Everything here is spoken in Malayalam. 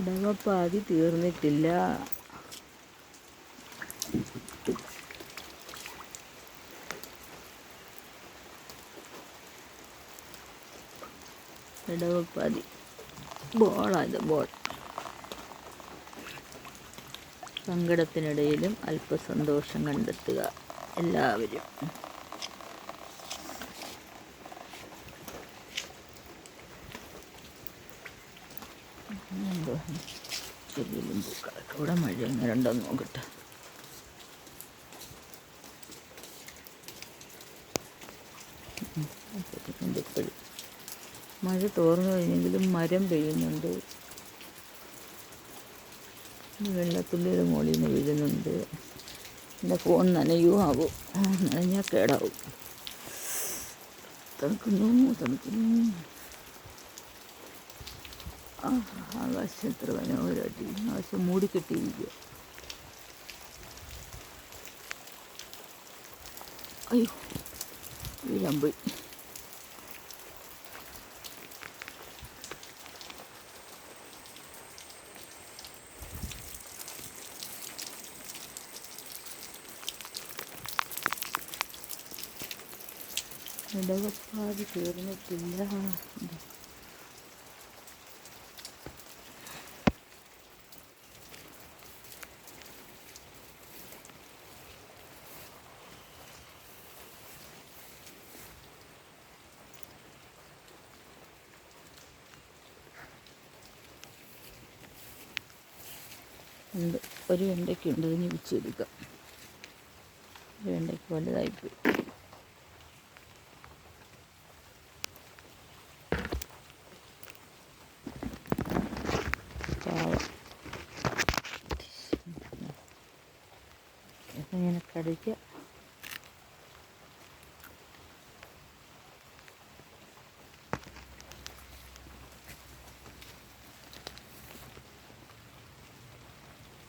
ഇടവപ്പാതി തീർന്നിട്ടില്ല. ഇടവപ്പാതി ബോളായത് ബോൾ. സങ്കടത്തിനിടയിലും അല്പസന്തോഷം കണ്ടെത്തുക. എല്ലാവരും. ചെടിയിലും പൂക്കളൊക്കെ. ഇവിടെ മഴ എങ്ങനെ ഉണ്ടോന്ന് നോക്കട്ടെ മഴ തോർന്നു കഴിഞ്ഞെങ്കിലും മരം പെയ്യുന്നുണ്ട്. വെള്ളത്തുള്ളിയുടെ മുകളിൽ നിന്ന് വീഴുന്നുണ്ട്. എന്റെ ഫോൺ നനയും ആവും നനഞ്ഞാൽ കേടാവും. തണുക്കുന്നു തണുക്കുന്നു. ആകാശം എത്ര മനോഹരമായിട്ട് ആകാശം മൂടിക്കെട്ടിയിരിക്കുക അയ്യോ വീഴാൻ പോയി. ഇടവപ്പാതി തീർന്നിട്ടില്ല. ഉണ്ട്. ഒരു വെണ്ടയ്ക്കുണ്ട് അതിന് വിച്ചെടുക്കാം ഒരു വെണ്ടയ്ക്ക് വലുതായിപ്പോയി. ഇങ്ങനെ കടിക്കുക?